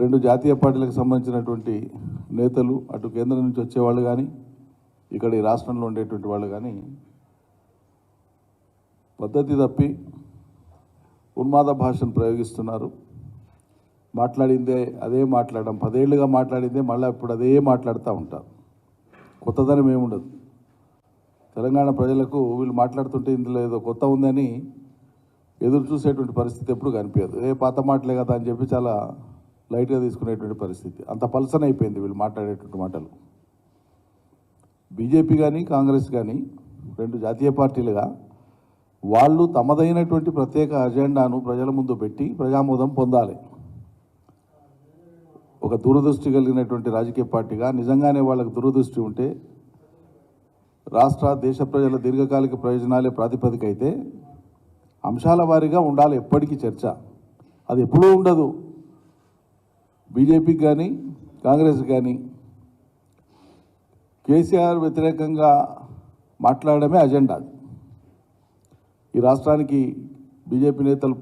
రెండు జాతీయ పార్టీలకు సంబంధించినటువంటి నేతలు అటు కేంద్రం నుంచి వచ్చేవాళ్ళు కానీ ఇక్కడ ఈ రాష్ట్రంలో ఉండేటువంటి వాళ్ళు కానీ పద్ధతి తప్పి ఉన్మాద భాషను ప్రయోగిస్తున్నారు. మాట్లాడిందే అదే మాట్లాడడం పదేళ్ళుగా మాట్లాడిందే మళ్ళీ ఇప్పుడు అదే మాట్లాడుతూ ఉంటారు. కొత్తదనం ఏముండదు. తెలంగాణ ప్రజలకు వీళ్ళు మాట్లాడుతుంటే ఇందులో ఏదో కొత్త ఉందని ఎదురు చూసేటువంటి పరిస్థితి ఎప్పుడు కనిపించదు. ఏ పాత మాటలే కదా అని చెప్పి చాలా లైట్గా తీసుకునేటువంటి పరిస్థితి. అంత పలసన అయిపోయింది వీళ్ళు మాట్లాడేటువంటి మాటలు. బీజేపీ కానీ కాంగ్రెస్ కానీ రెండు జాతీయ పార్టీలుగా వాళ్ళు తమదైనటువంటి ప్రత్యేక అజెండాను ప్రజల ముందు పెట్టి ప్రజామోదం పొందాలి. ఒక దూరదృష్టి కలిగినటువంటి రాజకీయ పార్టీగా నిజంగానే వాళ్ళకు దూరదృష్టి ఉంటే రాష్ట్ర దేశ ప్రజల దీర్ఘకాలిక ప్రయోజనాలే ప్రాతిపదిక అయితే అంశాల వారీగా ఉండాలి ఎప్పటికీ చర్చ. అది ఎప్పుడూ ఉండదు. బీజేపీకి కానీ కాంగ్రెస్ కానీ కేసీఆర్ వ్యతిరేకంగా మాట్లాడడమే అజెండా ఈ రాష్ట్రానికి బీజేపీ నేతలు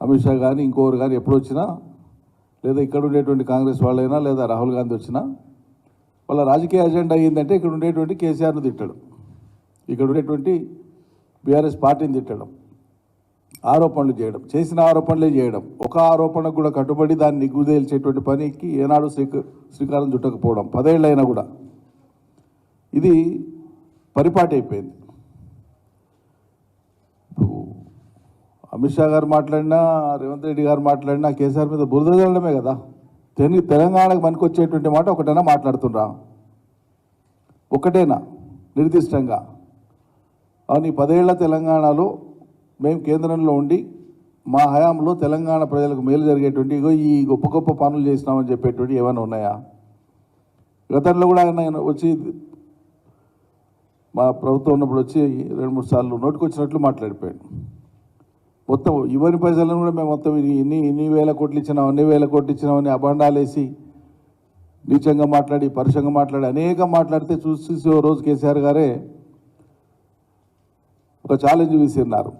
అమిత్ షా కానీ ఇంకోరు కానీ ఎప్పుడు వచ్చినా లేదా ఇక్కడ ఉండేటువంటి కాంగ్రెస్ వాళ్ళైనా లేదా రాహుల్ గాంధీ వచ్చినా వాళ్ళ రాజకీయ అజెండా ఏంటంటే ఇక్కడ ఉండేటువంటి కేసీఆర్ను తిట్టడం. ఇక్కడ ఉండేటువంటి బీఆర్ఎస్ పార్టీని తిట్టడం. ఆరోపణలు చేయడం చేసిన ఆరోపణలే చేయడం. ఒక ఆరోపణకు కూడా కట్టుబడి దాన్ని నిగ్గుదేల్చేటువంటి పనికి ఏనాడు శ్రీక శ్రీకారం చుట్టకపోవడం. పదేళ్ళైనా కూడా. ఇది పరిపాటి అయిపోయింది. అమిత్ షా గారు మాట్లాడినా రేవంత్ రెడ్డి గారు మాట్లాడినా కేసీఆర్ మీద బురద జల్లడమే కదా. తెని తెలంగాణకు పనికొచ్చేటువంటి మాట ఒకటైనా మాట్లాడుతుండ్రా? ఒకటేనా? నిర్దిష్టంగా. అవును ఈ పదేళ్ళ తెలంగాణలో మేము కేంద్రంలో ఉండి మా హయాంలో తెలంగాణ ప్రజలకు మేలు జరిగేటువంటి ఇగో ఈ గొప్ప గొప్ప పనులు చేసినామని చెప్పేటువంటి ఏమైనా ఉన్నాయా? గతంలో కూడా ఆయన వచ్చి మా ప్రభుత్వం ఉన్నప్పుడు వచ్చి రెండు మూడు సార్లు నోటికి వచ్చినట్లు మాట్లాడిపోయాడు. మొత్తం ఇవ్వని పైసలను కూడా మేము మొత్తం ఇన్ని ఇన్ని వేల కోట్లు ఇచ్చినాం అన్ని వేల కోట్లు ఇచ్చినామని అభండాలు వేసి నీచంగా మాట్లాడి పరుషంగా మాట్లాడి అనేక మాట్లాడితే చూసి ఓ రోజు కేసీఆర్ గారే ఒక ఛాలెంజ్ విసిరినారు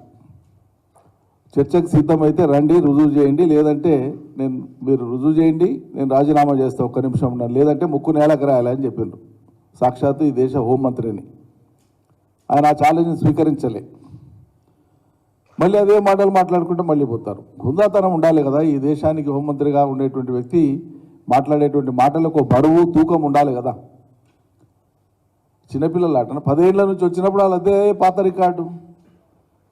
చర్చకు సిద్ధమైతే రండి రుజువు చేయండి. లేదంటే నేను మీరు రుజువు చేయండి నేను రాజీనామా చేస్తాను ఒక్క నిమిషం ఉన్నాను లేదంటే ముక్కు నేలకు రాయాలి అని చెప్పిండ్రు. సాక్షాత్తు ఈ దేశ హోంమంత్రిని. ఆయన ఆ ఛాలెంజ్ని స్వీకరించలే. మళ్ళీ అదే మాటలు మాట్లాడుకుంటే మళ్ళీ పోతారు. హుందాతనం ఉండాలి కదా. ఈ దేశానికి హోంమంత్రిగా ఉండేటువంటి వ్యక్తి మాట్లాడేటువంటి మాటలకు బరువు తూకం ఉండాలి కదా. చిన్నపిల్లలు ఆటన పదేళ్ళ నుంచి వచ్చినప్పుడు వాళ్ళు అదే పాత రికార్డు.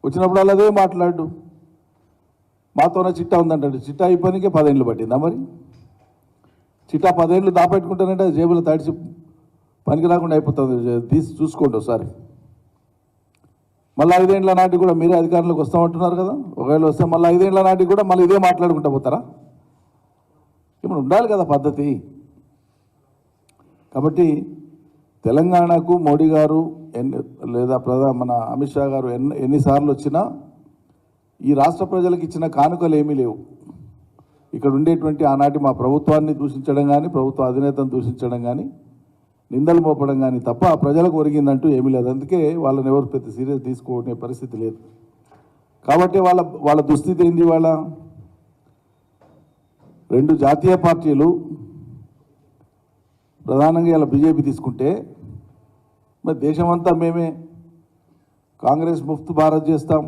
వచ్చినప్పుడు వాళ్ళు అదే మాట్లాడు. మాతోనే చిట్టా ఉందంటే చిట్టా అయిపోయినకే పదేళ్ళు పట్టిందా మరి? చిట్టా పదేళ్ళు దాపెట్టుకుంటానంటే అది జేబులో తడిచి పనికి రాకుండా అయిపోతుంది. తీసి చూసుకోండి ఒకసారి. మళ్ళీ ఐదేళ్ళ నాటికి కూడా మీరే అధికారంలోకి వస్తామంటున్నారు కదా? ఒకవేళ వస్తే మళ్ళీ ఐదేళ్ళ నాటికి కూడా మళ్ళీ ఇదే మాట్లాడుకుంటా పోతారా? ఇప్పుడు ఉండాలి కదా పద్ధతి. కాబట్టి తెలంగాణకు మోడీ గారు ఎన్ని లేదా ప్రధా మన అమిత్ షా గారు ఎన్ని ఎన్నిసార్లు వచ్చినా ఈ రాష్ట్ర ప్రజలకు ఇచ్చిన కానుకలు ఏమీ లేవు. ఇక్కడ ఉండేటువంటి ఆనాటి మా ప్రభుత్వాన్ని దూషించడం కానీ ప్రభుత్వ అధినేతను దూషించడం కానీ నిందలు మోపడం కానీ తప్ప ఆ ప్రజలకు ఒరిగిందంటూ ఏమీ లేదు. అందుకే వాళ్ళని ఎవరు పెద్ద సీరియస్ తీసుకోనే పరిస్థితి లేదు. కాబట్టి వాళ్ళ వాళ్ళ దుస్థితి ఏంది వాళ్ళ రెండు జాతీయ పార్టీలు ప్రధానంగా ఇలా బీజేపీ తీసుకుంటే మరి దేశమంతా మేమే. కాంగ్రెస్ ముఫ్త్ భారత్ చేస్తాం.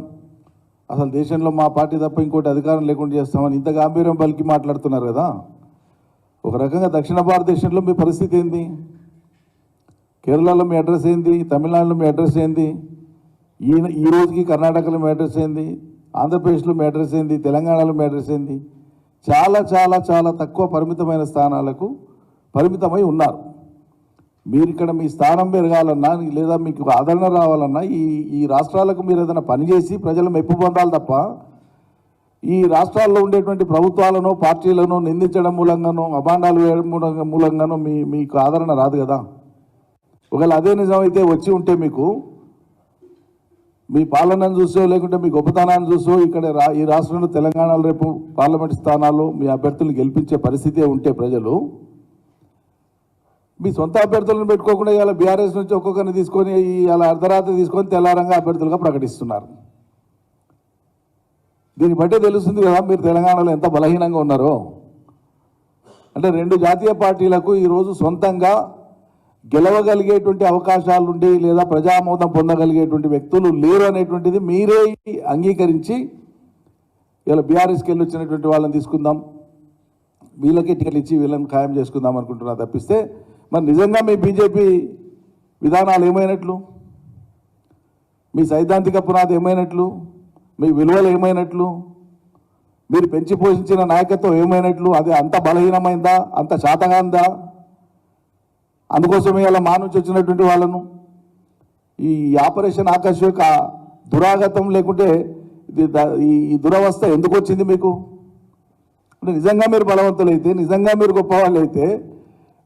అసలు దేశంలో మా పార్టీ తప్ప ఇంకోటి అధికారం లేకుండా చేస్తామని ఇంత గాంభీర్యం పలికి మాట్లాడుతున్నారు కదా? ఒక రకంగా దక్షిణ భారతదేశంలో మీ పరిస్థితి ఏంది? కేరళలో మీ అడ్రస్ ఏంది? తమిళనాడులో మీ అడ్రస్ ఏంది? ఈ ఈ రోజుకి కర్ణాటకలో మీ అడ్రస్ ఏంది? ఆంధ్రప్రదేశ్లో మీ అడ్రస్ ఏంది? తెలంగాణలో మీ అడ్రస్ ఏంది? చాలా చాలా చాలా తక్కువ పరిమితమైన స్థానాలకు పరిమితమై ఉన్నారు. మీరు ఇక్కడ మీ స్థానం పెరగాలన్నా లేదా మీకు ఆదరణ రావాలన్నా ఈ ఈ రాష్ట్రాలకు మీరు ఏదైనా పనిచేసి ప్రజలు మెప్పు పొందాలి తప్ప ఈ రాష్ట్రాల్లో ఉండేటువంటి ప్రభుత్వాలను పార్టీలను నిందించడం మూలంగానో అభాండాలు వేయడం మూలంగా మూలంగానో మీ మీకు ఆదరణ రాదు కదా. ఒకవేళ అదే నిజమైతే వచ్చి ఉంటే మీకు మీ పాలనను చూసో లేకుంటే మీ గొప్పతనాన్ని చూసో ఇక్కడ రా ఈ రాష్ట్రంలో తెలంగాణలో రేపు పార్లమెంట్ స్థానాల్లో మీ అభ్యర్థులు గెలిపించే పరిస్థితే ఉంటే ప్రజలు మీ సొంత అభ్యర్థులను పెట్టుకోకుండా ఇవాళ బీఆర్ఎస్ నుంచి ఒక్కొక్కరిని తీసుకొని ఇవాళ అర్ధరాత్రి తీసుకొని తెల్లారంగా అభ్యర్థులుగా ప్రకటిస్తున్నారు. దీన్ని బట్టే తెలుస్తుంది కదా మీరు తెలంగాణలో ఎంత బలహీనంగా ఉన్నారో. అంటే రెండు జాతీయ పార్టీలకు ఈరోజు సొంతంగా గెలవగలిగేటువంటి అవకాశాలు ఉండి లేదా ప్రజామోదం పొందగలిగేటువంటి వ్యక్తులు లేరు అనేటువంటిది మీరే అంగీకరించి ఇలా బీఆర్ఎస్కి వెళ్ళి వచ్చినటువంటి వాళ్ళని తీసుకుందాం. వీళ్ళకి టికెట్లు ఇచ్చి వీళ్ళని ఖాయం చేసుకుందాం అనుకుంటున్నా తప్పిస్తే మరి నిజంగా మీ బీజేపీ విధానాలు ఏమైనట్లు? మీ సైద్ధాంతిక పునాది ఏమైనట్లు? మీ విలువలు ఏమైనట్లు? మీరు పెంచి పోషించిన నాయకత్వం ఏమైనట్లు? అది అంత బలహీనమైందా? అంత శాతగాందా? అందుకోసమే అలా మా నుంచి వచ్చినటువంటి వాళ్ళను. ఈ ఆపరేషన్ ఆకాశ యొక్క దురాగతం లేకుంటే ఇది ఈ దురవస్థ ఎందుకు వచ్చింది మీకు? ఇప్పుడు నిజంగా మీరు బలవంతులైతే నిజంగా మీరు గొప్పవాళ్ళు అయితే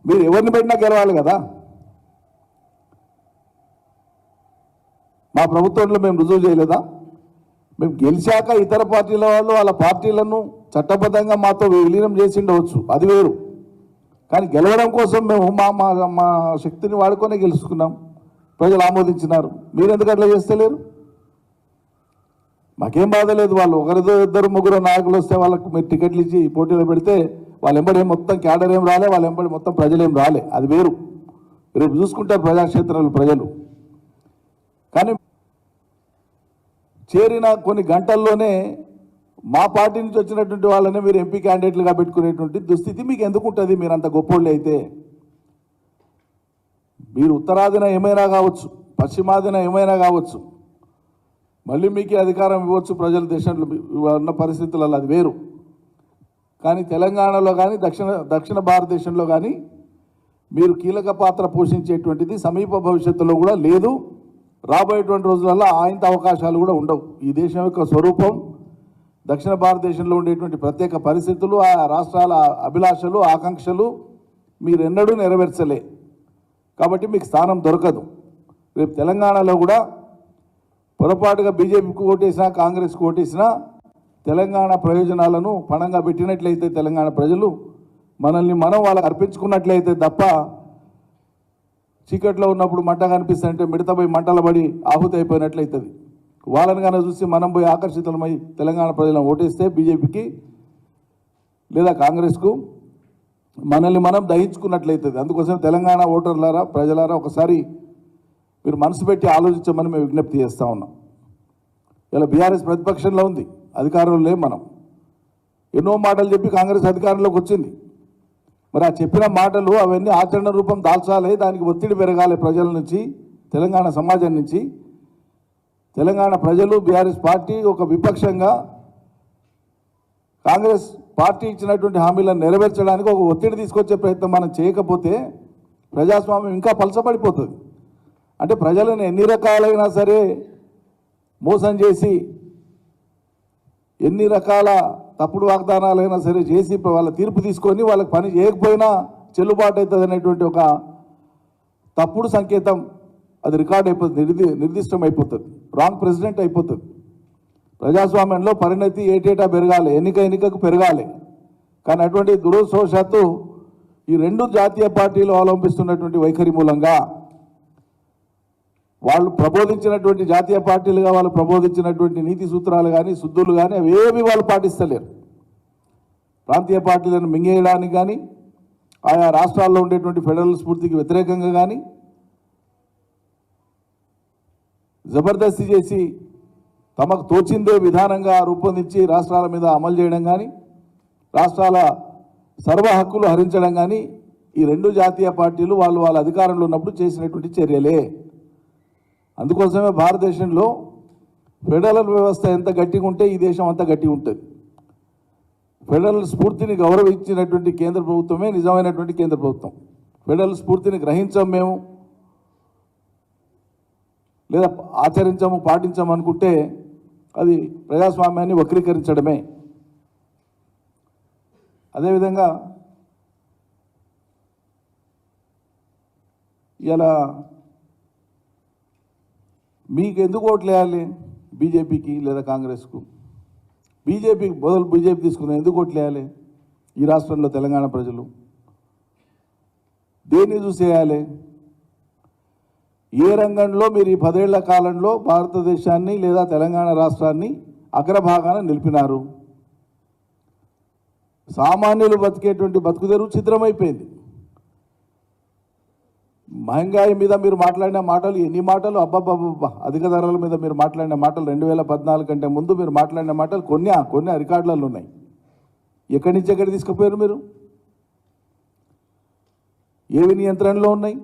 మీరు ఎవరిని పెట్టినా గెలవాలి కదా? మా ప్రభుత్వంలో మేము రుజువు చేయలేదా? మేము గెలిచాక ఇతర పార్టీల వాళ్ళు వాళ్ళ పార్టీలను చట్టబద్ధంగా మాతో విలీనం చేసి ఉండవచ్చు. అది వేరు. కానీ గెలవడం కోసం మేము మా మా మా శక్తిని వాడుకొని గెలుచుకున్నాం. ప్రజలు ఆమోదించినారు. మీరు ఎందుకు అట్లా చేస్తలేరు? మాకేం బాధ లేదు వాళ్ళు ఒకరిదో ఇద్దరు ముగ్గురు నాయకులు వస్తే వాళ్ళకు మీరు టికెట్లు ఇచ్చి పోటీలో పెడితే వాళ్ళ ఎంబడి ఏం మొత్తం క్యాడర్ ఏం రాలే వాళ్ళ ఎంబడి మొత్తం ప్రజలు ఏం రాలే. అది వేరు. రేపు చూసుకుంటారు ప్రజాక్షేత్రాలు ప్రజలు. కానీ చేరిన కొన్ని గంటల్లోనే మా పార్టీ నుంచి వచ్చినటువంటి వాళ్ళని మీరు ఎంపీ క్యాండిడేట్లుగా పెట్టుకునేటువంటి దుస్థితి మీకు ఎందుకు ఉంటుంది? మీరు అంత గొప్పోళ్ళు అయితే. మీరు ఉత్తరాదిన ఏమైనా కావచ్చు పశ్చిమాదిన ఏమైనా కావచ్చు మళ్ళీ మీకు అధికారం ఇవ్వచ్చు ప్రజల దేశంలో ఉన్న పరిస్థితులలో అది వేరు. కానీ తెలంగాణలో కానీ దక్షిణ దక్షిణ భారతదేశంలో కానీ మీరు కీలక పాత్ర పోషించేటువంటిది సమీప భవిష్యత్తులో కూడా లేదు. రాబోయేటువంటి రోజులలో ఆయంత అవకాశాలు కూడా ఉండవు. ఈ దేశం యొక్క స్వరూపం దక్షిణ భారతదేశంలో ఉండేటువంటి ప్రత్యేక పరిస్థితులు ఆ రాష్ట్రాల అభిలాషలు ఆకాంక్షలు మీరెన్నడూ నెరవేర్చలే. కాబట్టి మీకు స్థానం దొరకదు. రేపు తెలంగాణలో కూడా పొరపాటుగా బీజేపీకి ఓటేసినా కాంగ్రెస్కి ఓటేసినా తెలంగాణ ప్రయోజనాలను పణంగా పెట్టినట్లయితే తెలంగాణ ప్రజలు మనల్ని మనం వాళ్ళకి అర్పించుకున్నట్లయితే తప్ప చీకట్లో ఉన్నప్పుడు మంట కనిపిస్తుంటే మిడత పోయి మంటలు పడి ఆహుతి అయిపోయినట్లయితుంది. వాళ్ళని కనుక చూసి మనం పోయి ఆకర్షితులమై తెలంగాణ ప్రజలను ఓటేస్తే బీజేపీకి లేదా కాంగ్రెస్కు మనల్ని మనం దహించుకున్నట్లయితుంది. అందుకోసం తెలంగాణ ఓటర్లారా ప్రజలారా ఒకసారి మీరు మనసు పెట్టి ఆలోచించమని మేము విజ్ఞప్తి చేస్తూ ఉన్నాం. ఇలా బీఆర్ఎస్ ప్రతిపక్షంలో ఉంది. అధికారంలో లేం మనం. ఎన్నో మాటలు చెప్పి కాంగ్రెస్ అధికారంలోకి వచ్చింది. మరి ఆ చెప్పిన మాటలు అవన్నీ ఆచరణ రూపం దాల్చాలి దానికి ఒత్తిడి పెరగాలి ప్రజల నుంచి తెలంగాణ సమాజం నుంచి. తెలంగాణ ప్రజలు బీఆర్ఎస్ పార్టీ ఒక విపక్షంగా కాంగ్రెస్ పార్టీ ఇచ్చినటువంటి హామీలను నెరవేర్చడానికి ఒక ఒత్తిడి తీసుకొచ్చే ప్రయత్నం మనం చేయకపోతే ప్రజాస్వామ్యం ఇంకా పలసపడిపోతుంది అంటే ప్రజలను ఎన్ని రకాలైనా సరే మోసం చేసి ఎన్ని రకాల తప్పుడు వాగ్దానాలైనా సరే చేసి వాళ్ళ తీర్పు తీసుకొని వాళ్ళకి పని చేయకపోయినా చెల్లుబాటు అవుతుంది అనేటువంటి ఒక తప్పుడు సంకేతం అది రికార్డ్ అయిపోతుంది నిర్ది నిర్దిష్టం అయిపోతుంది. రాంగ్ ప్రెసిడెంట్ అయిపోతుంది. ప్రజాస్వామ్యంలో పరిణతి ఏటేటా పెరగాలి ఎన్నిక ఎన్నికకు పెరగాలి. కానీ అటువంటి దురదృష్టవశాత్తు ఈ రెండు జాతీయ పార్టీలు అవలంబిస్తున్నటువంటి వైఖరి మూలంగా వాళ్ళు ప్రబోధించినటువంటి జాతీయ పార్టీలుగా వాళ్ళు ప్రబోధించినటువంటి నీతి సూత్రాలు కానీ శుద్ధులు కానీ అవేవి వాళ్ళు పాటిస్తలేరు. ప్రాంతీయ పార్టీలను మింగేయడానికి కానీ ఆయా రాష్ట్రాల్లో ఉండేటువంటి ఫెడరల్ స్ఫూర్తికి వ్యతిరేకంగా కానీ జబర్దస్తి చేసి తమకు తోచిందే విధానంగా రూపొందించి రాష్ట్రాల మీద అమలు చేయడం కానీ రాష్ట్రాల సర్వ హక్కులు హరించడం కానీ ఈ రెండు జాతీయ పార్టీలు వాళ్ళు వాళ్ళ అధికారంలో ఉన్నప్పుడు చేసినటువంటి చర్యలే. అందుకోసమే భారతదేశంలో ఫెడరల్ వ్యవస్థ ఎంత గట్టిగా ఉంటే ఈ దేశం అంత గట్టిగా ఉంటుంది. ఫెడరల్ స్ఫూర్తిని గౌరవించినటువంటి కేంద్ర ప్రభుత్వమే నిజమైనటువంటి కేంద్ర ప్రభుత్వం. ఫెడరల్ స్ఫూర్తిని గ్రహించాం మేము. లేదా ఆచరించాము పాటించాము అనుకుంటే అది ప్రజాస్వామ్యాన్ని వక్రీకరించడమే. అదేవిధంగా ఇలా మీకు ఎందుకు ఓట్లు వేయాలి? బీజేపీకి లేదా కాంగ్రెస్కు? బీజేపీకి బదులు బీజేపీ తీసుకున్న ఎందుకు ఓట్లు వేయాలి? ఈ రాష్ట్రంలో తెలంగాణ ప్రజలు దేన్ని చూసేయాలి ఏ రంగంలో మీరు ఈ పదేళ్ళ కాలంలో భారతదేశాన్ని లేదా తెలంగాణ రాష్ట్రాన్ని అగ్రభాగాన నిలిపినారు? సామాన్యులు బతికేటువంటి బతుకుదెరువు చిత్రమైపోయింది మహంగాయి మీద మీరు మాట్లాడిన మాటలు ఎన్ని మాటలు? అబ్బబ్బబ్బబ్బా. అధిక ధరల మీద మీరు మాట్లాడిన మాటలు రెండు వేల పద్నాలుగు కంటే ముందు మీరు మాట్లాడిన మాటలు కొన్ని కొన్ని రికార్డులలో ఉన్నాయి. ఎక్కడి నుంచి ఎక్కడ తీసుకుపోయారు మీరు? ఏవి నియంత్రణలో ఉన్నాయి?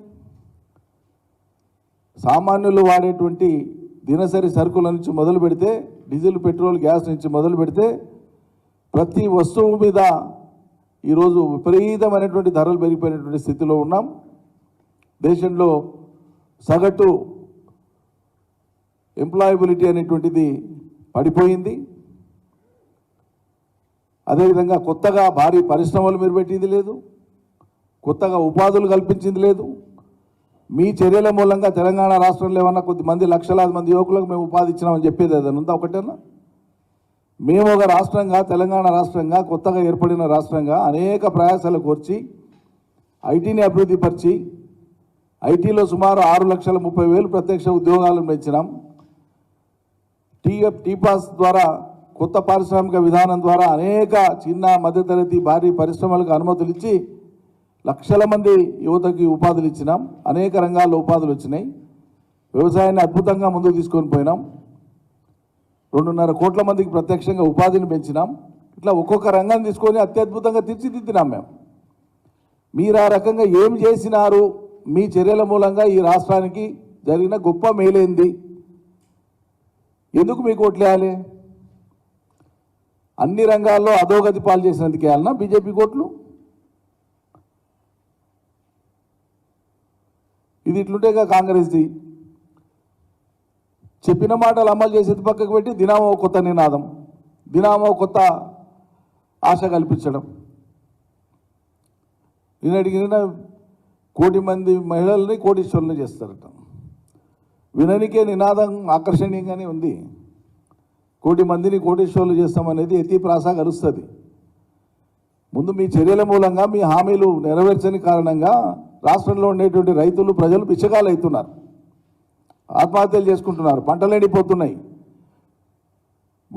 సామాన్యులు వాడేటువంటి దినసరి సరుకుల నుంచి మొదలు పెడితే డీజిల్ పెట్రోల్ గ్యాస్ నుంచి మొదలు పెడితే ప్రతి వస్తువు మీద ఈరోజు విపరీతమైనటువంటి ధరలు పెరిగిపోయినటువంటి స్థితిలో ఉన్నాం. దేశంలో సగటు ఎంప్లాయబిలిటీ అనేటువంటిది పడిపోయింది. అదేవిధంగా కొత్తగా భారీ పరిశ్రమలు మీరు పెట్టింది లేదు. కొత్తగా ఉపాధులు కల్పించింది లేదు. మీ చర్యల మూలంగా తెలంగాణ రాష్ట్రంలో ఏమన్నా కొద్దిమంది లక్షలాది మంది యువకులకు మేము ఉపాధి ఇచ్చినామని చెప్పేది ఏదైనా ఉందా ఒకటేనా? మేము ఒక రాష్ట్రంగా తెలంగాణ రాష్ట్రంగా కొత్తగా ఏర్పడిన రాష్ట్రంగా అనేక ప్రయాసాలు కోర్చి ఐటీని అభివృద్ధి పరిచి ఐటీలో సుమారు ఆరు లక్షల ముప్పై వేలు ప్రత్యక్ష ఉద్యోగాలను పెంచినాం. టీఎఫ్ టీపాస్ ద్వారా కొత్త పారిశ్రామిక విధానం ద్వారా అనేక చిన్న మధ్యతరగతి భారీ పరిశ్రమలకు అనుమతులు ఇచ్చి లక్షల మంది యువతకి ఉపాధులు ఇచ్చినాం. అనేక రంగాల్లో ఉపాధులు వచ్చినాయి. వ్యవసాయాన్ని అద్భుతంగా ముందుకు తీసుకొని పోయినాం. రెండున్నర కోట్ల మందికి ప్రత్యక్షంగా ఉపాధిని పెంచినాం. ఇట్లా ఒక్కొక్క రంగం తీసుకొని అత్యద్భుతంగా తీర్చిదిద్దినాం మేము. మీరు ఆ రకంగా ఏం చేసినారు? మీ చర్యల మూలంగా ఈ రాష్ట్రానికి జరిగిన గొప్ప మేలేంది? ఎందుకు మీకు ఓట్లేయాలి అన్ని రంగాల్లో అధోగతి పాలు చేసినందుకు వేయాలన్నా బీజేపీ కోట్లు ఇది ఇట్లుంటేగా కాంగ్రెస్ది. చెప్పిన మాటలు అమలు చేసేది పక్కకు పెట్టి దినామో కొత్త నినాదం దినామో కొత్త ఆశ కల్పించడం. నేను అడిగిన కోటి మంది మహిళల్ని కోటీశ్వరులు చేస్తారట. విననికే నినాదం ఆకర్షణీయంగానే ఉంది. కోటి మందిని కోటీశ్వరులు చేస్తామనేది ఎత్తి ప్రాస కలుస్తుంది ముందు మీ చర్యల మూలంగా మీ హామీలు నెరవేర్చని కారణంగా రాష్ట్రంలో ఉండేటువంటి రైతులు ప్రజలు పిచ్చగాలు అవుతున్నారు ఆత్మహత్యలు చేసుకుంటున్నారు. పంటలు ఎండిపోతున్నాయి.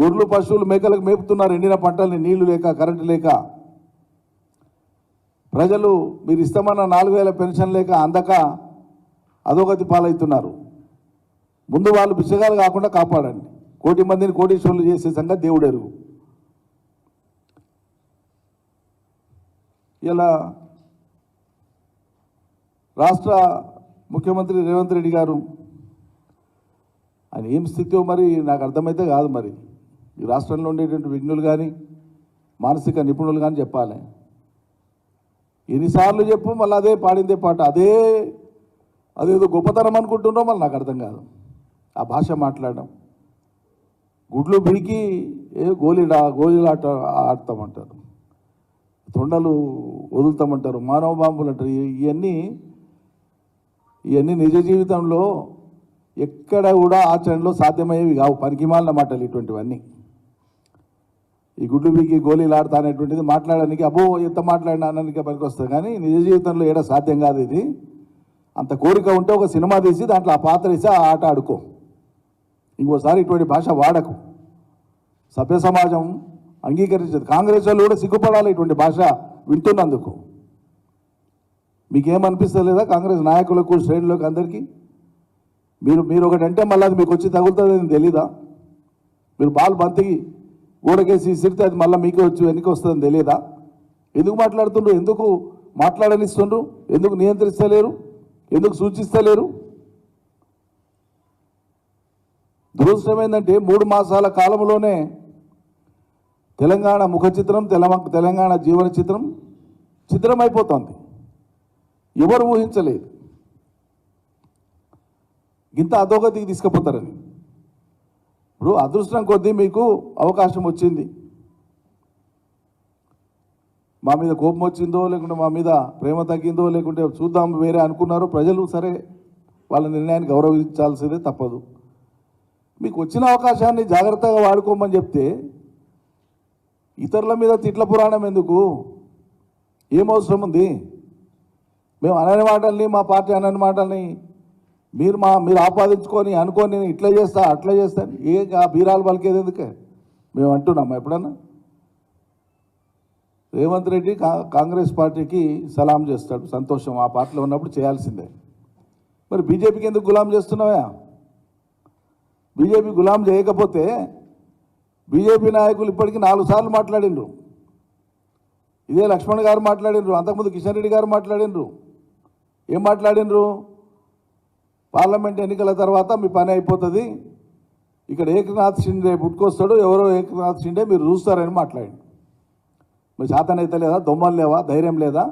గొర్రెలు పశువులు మేకలకు మేపుతున్నారు. ఎండిన పంటల్ని నీళ్ళు లేక కరెంటు లేక ప్రజలు మీరు ఇస్తామన్న నాలుగు వేల పెన్షన్ లేక అందక అధోగతి పాలవుతున్నారు. ముందు వాళ్ళు బిచ్చగాలు కాకుండా కాపాడండి. కోటి మందిని కోటీశ్వరులు చేసే సంగతి దేవుడెరుగు. ఇలా రాష్ట్ర ముఖ్యమంత్రి రేవంత్ రెడ్డి గారు ఆయన ఏం స్థితిలో మరి నాకు అర్థమైతే కాదు మరి. ఈ రాష్ట్రంలో ఉండేటువంటి విఘ్నులు కానీ మానసిక నిపుణులు కానీ చెప్పాలి. ఎన్నిసార్లు చెప్పు మళ్ళీ అదే పాడిందే పాట. అదే అదేదో గొప్పతనం అనుకుంటున్నారో మళ్ళీ నాకు అర్థం కాదు. ఆ భాష మాట్లాడడం. గుడ్లు పీకి ఏ గోలీడా గోలీలాట ఆడతామంటారు. తొండలు వదులుతామంటారు. మానవ బాంబులు అంటారు. ఇవన్నీ ఇవన్నీ నిజ జీవితంలో ఎక్కడ కూడా ఆచరణలో సాధ్యమయ్యేవి కావు. పనికిమాలిన మాటలు ఇటువంటివన్నీ. ఈ గుడ్లు బీకి గోళీలు ఆడతా అనేటువంటిది మాట్లాడడానికి అబ్బో ఎంత మాట్లాడినా అనడానికి పనికి వస్తుంది కానీ నిజ జీవితంలో ఏడా సాధ్యం కాదు ఇది. అంత కోరిక ఉంటే ఒక సినిమా తీసి దాంట్లో ఆ పాత్ర వేసి ఆ ఆట ఆడుకో. ఇంకోసారి ఇటువంటి భాష వాడకు. సభ్య సమాజం అంగీకరించదు. కాంగ్రెస్ వాళ్ళు కూడా సిగ్గుపడాలి ఇటువంటి భాష వింటున్నందుకు. మీకేమనిపిస్తలేదా కాంగ్రెస్ నాయకులకు శ్రేణులకు అందరికీ? మీరు మీరు ఒకటి అంటే మళ్ళీ అది మీకు వచ్చి తగులుతుందని తెలీదా? మీరు బాల్ బంతికి గోడకేసి విసిరితే అది మళ్ళీ మీకే వచ్చి వెనక్కి వస్తుందని తెలియదా? ఎందుకు మాట్లాడుతుండ్రు? ఎందుకు మాట్లాడనిస్తుండ్రు? ఎందుకు నియంత్రిస్తలేరు? ఎందుకు సూచిస్తలేరు? దురదృష్టం ఏంటంటే మూడు మాసాల కాలంలోనే తెలంగాణ ముఖ చిత్రం తెలంగాణ తెలంగాణ జీవన చిత్రం చిత్రమైపోతుంది ఎవరు ఊహించలేదు. ఇంత అధోగతికి తీసుకుపోతారని. ఇప్పుడు అదృష్టం కొద్దీ మీకు అవకాశం వచ్చింది. మా మీద కోపం వచ్చిందో లేకుంటే మా మీద ప్రేమ తగ్గిందో లేకుంటే చూద్దాం వేరే అనుకున్నారు ప్రజలు సరే వాళ్ళ నిర్ణయాన్ని గౌరవించాల్సిందే తప్పదు. మీకు వచ్చిన అవకాశాన్ని జాగ్రత్తగా వాడుకోమని చెప్తే ఇతరుల మీద తిట్ల పురాణం ఎందుకు? ఏం అవసరం ఉంది? మేము అనని మాటల్ని మా పార్టీ అనని మాటల్ని మీరు మా మీరు ఆపాదించుకొని అనుకోని నేను ఇట్లా చేస్తా అట్లా చేస్తాను ఏ ఆ బీరాలు పలికేది ఎందుకే? మేము అంటున్నాం ఎప్పుడన్నా? రేవంత్ రెడ్డి కా- కాంగ్రెస్ పార్టీకి సలాం చేస్తాడు సంతోషం. ఆ పార్టీలో ఉన్నప్పుడు చేయాల్సిందే. మరి బీజేపీకి ఎందుకు గులాం చేస్తున్నావా? బీజేపీ గులాం చేయకపోతే బీజేపీ నాయకులు ఇప్పటికీ నాలుగు సార్లు మాట్లాడిండ్రు ఇదే లక్ష్మణ్ గారు మాట్లాడిండ్రు అంతకుముందు కిషన్ రెడ్డి గారు మాట్లాడిండ్రు ఏం మాట్లాడిండ్రు పార్లమెంట్ ఎన్నికల తర్వాత మీ పని అయిపోతుంది. ఇక్కడ ఏకనాథ్ షిండే పుట్టుకొస్తాడు ఎవరో ఏకనాథ్ షిండే మీరు చూస్తారని మాట్లాడండి. మీ చేతనైతే లేదా? దొమ్మలు లేవా? ధైర్యం లేదా?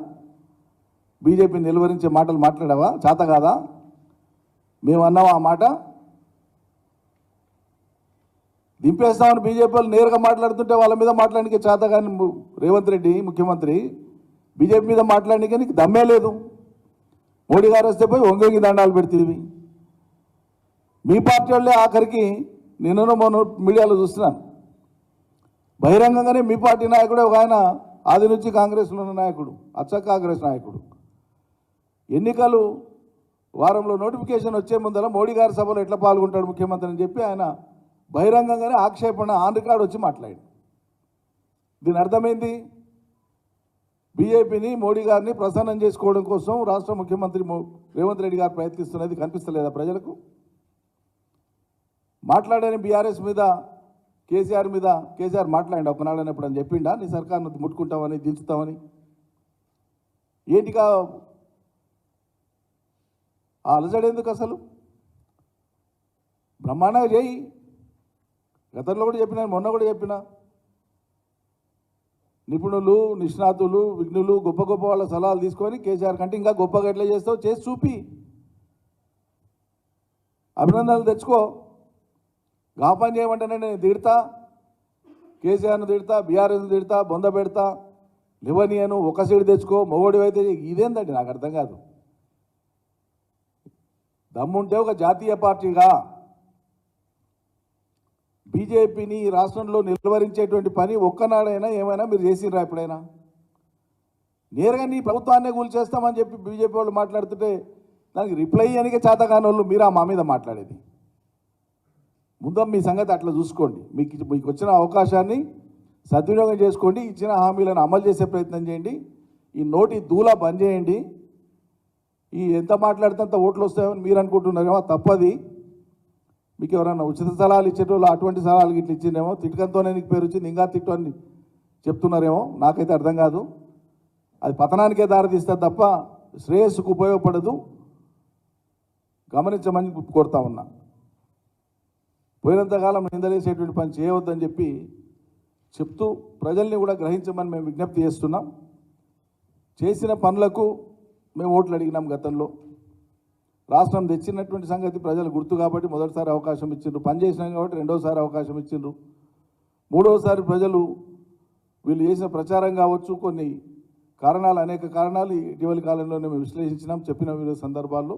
బీజేపీ నిలువరించే మాటలు మాట్లాడావా? చేత కాదా? మేము అన్నావా ఆ మాట? దింపేస్తామని బీజేపీ వాళ్ళు నేరుగా మాట్లాడుతుంటే వాళ్ళ మీద మాట్లాడడానికి చేత కానీ రేవంత్ రెడ్డి ముఖ్యమంత్రి బీజేపీ మీద మాట్లాడడానికి నీకు దమ్మే లేదు. మోడీ గారు వస్తే పోయి ఒంగొంగి దండాలు పెడుతుంది. మీ పార్టీ వాళ్ళే ఆఖరికి నిన్న మొన్న మీడియాలో చూస్తున్నాను బహిరంగంగానే మీ పార్టీ నాయకుడే ఒక ఆయన ఆది నుంచి కాంగ్రెస్లో ఉన్న నాయకుడు అచ్చ కాంగ్రెస్ నాయకుడు. ఎన్నికలు వారంలో నోటిఫికేషన్ వచ్చే ముందర మోడీ గారి సభలో ఎట్లా పాల్గొంటాడు ముఖ్యమంత్రి అని చెప్పి ఆయన బహిరంగంగానే ఆక్షేపణ ఆన్ రికార్డు వచ్చి మాట్లాడి దీని అర్థమైంది? బీజేపీని మోడీ గారిని ప్రసన్నం చేసుకోవడం కోసం రాష్ట్ర ముఖ్యమంత్రి రేవంత్ రెడ్డి గారు ప్రయత్నిస్తున్నది కనిపిస్తలేదా ప్రజలకు? మాట్లాడని బీఆర్ఎస్ మీద కేసీఆర్ మీద కేసీఆర్ మాట్లాడండి ఒకనాడని ఎప్పుడు అని చెప్పిండా? నీ సర్కార్ను ముట్టుకుంటామని దించుతామని ఏంటిగా ఆ అలజడి ఎందుకు అసలు? బ్రహ్మాండంగా చేయి. గతంలో కూడా చెప్పిన మొన్న కూడా చెప్పినా. నిపుణులు నిష్ణాతులు విఘ్నులు గొప్ప గొప్ప వాళ్ళ సలహాలు తీసుకొని కేసీఆర్ కంటే ఇంకా గొప్పగా ఎట్లా చేస్తావు? చేసి చూపి. అభినందనలు తెచ్చుకో. గా పని చేయమంటేనే నేను తిడతా. కేసీఆర్ను తిడతా బీఆర్ఎస్ను తిడతా బొంద పెడతా. లివనియను ఒక సీడ్ తెచ్చుకో మొగోడి అయితే ఇదేందండి? నాకు అర్థం కాదు. దమ్ముంటే ఒక జాతీయ పార్టీగా. బీజేపీని ఈ రాష్ట్రంలో నిలువరించేటువంటి పని ఒక్కనాడైనా ఏమైనా మీరు చేసినరా ఎప్పుడైనా? నేరుగా నీ ప్రభుత్వాన్నే కూల్చేస్తామని చెప్పి బీజేపీ వాళ్ళు మాట్లాడుతుంటే దానికి రిప్లై అనికే చేతకాని వాళ్ళు మీరా మా మీద మాట్లాడేది. ముందు మీ సంగతి అట్లా చూసుకోండి. మీకు మీకు వచ్చిన అవకాశాన్ని సద్వినియోగం చేసుకోండి. ఇచ్చిన హామీలను అమలు చేసే ప్రయత్నం చేయండి. ఈ నోటి దూల బంద్ చేయండి. ఈ ఎంత మాట్లాడితే అంత ఓట్లు వస్తాయని మీరు అనుకుంటున్నారు తప్పది. మీకు ఎవరైనా ఉచిత సలహాలు ఇచ్చేటోళ్ళు అటువంటి సలహాలు ఇట్లా ఇచ్చిందేమో? తిట్టకంతోనే నీకు పేరు వచ్చింది ఇంకా తిట్టు అని చెప్తున్నారేమో? నాకైతే అర్థం కాదు. అది పతనానికే దారితీస్తే తప్ప శ్రేయస్సుకు ఉపయోగపడదు. గమనించమని కోరుతా ఉన్నా. పోయినంతకాలం నిందలేసేటువంటి పని చేయవద్దని చెప్పి చెప్తూ ప్రజల్ని కూడా గ్రహించమని మేము విజ్ఞప్తి చేస్తున్నాం. చేసిన పనులకు మేము ఓట్లు అడిగినాం గతంలో. రాష్ట్రం తెచ్చినటువంటి సంగతి ప్రజలు గుర్తు కాబట్టి మొదటిసారి అవకాశం ఇచ్చిండ్రు. పని చేసినాం కాబట్టి రెండోసారి అవకాశం ఇచ్చిండ్రు. మూడోసారి ప్రజలు వీళ్ళు చేసిన ప్రచారం కావచ్చు కొన్ని కారణాలు అనేక కారణాలు ఇటీవలి కాలంలోనే మేము విశ్లేషించినాం చెప్పిన వివిధ సందర్భాల్లో.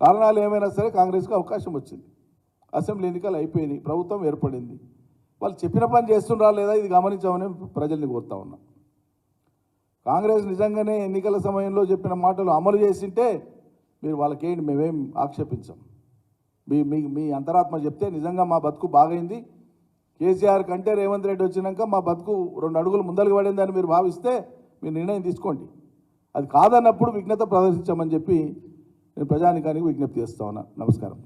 కారణాలు ఏమైనా సరే కాంగ్రెస్కి అవకాశం వచ్చింది. అసెంబ్లీ ఎన్నికలు అయిపోయినాయి ప్రభుత్వం ఏర్పడింది. వాళ్ళు చెప్పిన పని చేస్తుండ్రా లేదా ఇది గమనించామని ప్రజల్ని కోరుతా ఉన్నాం. కాంగ్రెస్ నిజంగానే ఎన్నికల సమయంలో చెప్పిన మాటలు అమలు చేసింటే మీరు వాళ్ళకేంటి మేమేం ఆక్షేపించాం. మీ మీ మీ అంతరాత్మ చెప్తే నిజంగా మా బతుకు బాగైంది. కేసీఆర్ కంటే రేవంత్ రెడ్డి వచ్చినాక మా బతుకు రెండు అడుగులు ముందరకు పడిందని మీరు భావిస్తే మీరు నిర్ణయం తీసుకోండి. అది కాదన్నప్పుడు విఘ్నత ప్రదర్శించమని చెప్పి నేను ప్రజానికానికి విజ్ఞప్తి చేస్తా ఉన్నా. నమస్కారం.